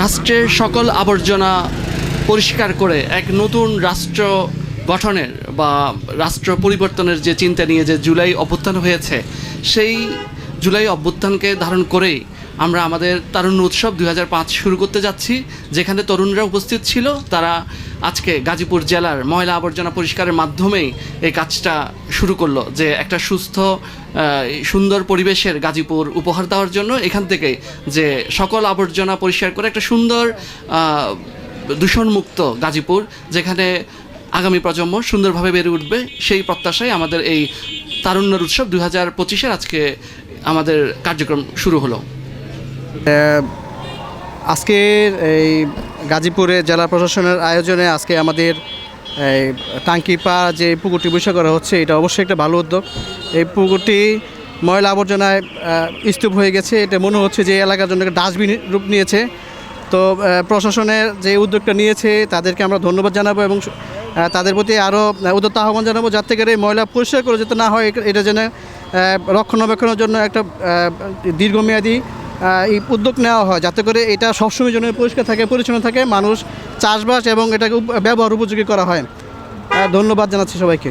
রাষ্ট্রের সকল আবর্জনা পরিষ্কার করে এক নতুন রাষ্ট্র গঠনের বা রাষ্ট্র পরিবর্তনের যে চিন্তা নিয়ে যে জুলাই অভ্যুত্থান হয়েছে, সেই জুলাই অভ্যুত্থানকে ধারণ করেই আমরা আমাদের তারুণ্য উৎসব দুই হাজার পাঁচ শুরু করতে যাচ্ছি। যেখানে তরুণরা উপস্থিত ছিল, তারা আজকে গাজীপুর জেলার ময়লা আবর্জনা পরিষ্কারের মাধ্যমেই এই কাজটা শুরু করল, যে একটা সুস্থ সুন্দর পরিবেশের গাজীপুর উপহার দেওয়ার জন্য এখান থেকে যে সকল আবর্জনা পরিষ্কার করে একটা সুন্দর দূষণমুক্ত গাজীপুর, যেখানে আগামী প্রজন্ম সুন্দরভাবে বেড়ে উঠবে, সেই প্রত্যাশায় আমাদের এই তারুণ্যর উৎসব দুই হাজার পঁচিশের আজকে আমাদের কার্যক্রম শুরু হলো। আজকের এই গাজীপুরে জেলা প্রশাসনের আয়োজনে আজকে আমাদের এই টাঙ্কি পা যে পুকুরটি বৈশা করা হচ্ছে, এটা অবশ্যই একটা ভালো উদ্যোগ। এই পুকুরটি ময়লা আবর্জনায় স্তূপ হয়ে গেছে। এটা মনে হচ্ছে যে এলাকার জন্য একটা ডাস্টবিন রূপ নিয়েছে। তো প্রশাসনের যে উদ্যোগটা নিয়েছে, তাদেরকে আমরা ধন্যবাদ জানাব এবং তাদের প্রতি আরও উদ্যত আহ্বান জানাব যাতে করে এই ময়লা পরিষ্কার করে যাতে না হয়। এটা- যেন রক্ষণাবেক্ষণের জন্য একটা দীর্ঘমেয়াদী এই উদ্যোগ নেওয়া হয় যাতে করে এটা সবসময় জন্য পরিষ্কার থাকে, পরিচ্ছন্ন থাকে, মানুষ চাষবাস এবং এটাকে ব্যবহার উপযোগী করা হয়। ধন্যবাদ জানাচ্ছি সবাইকে।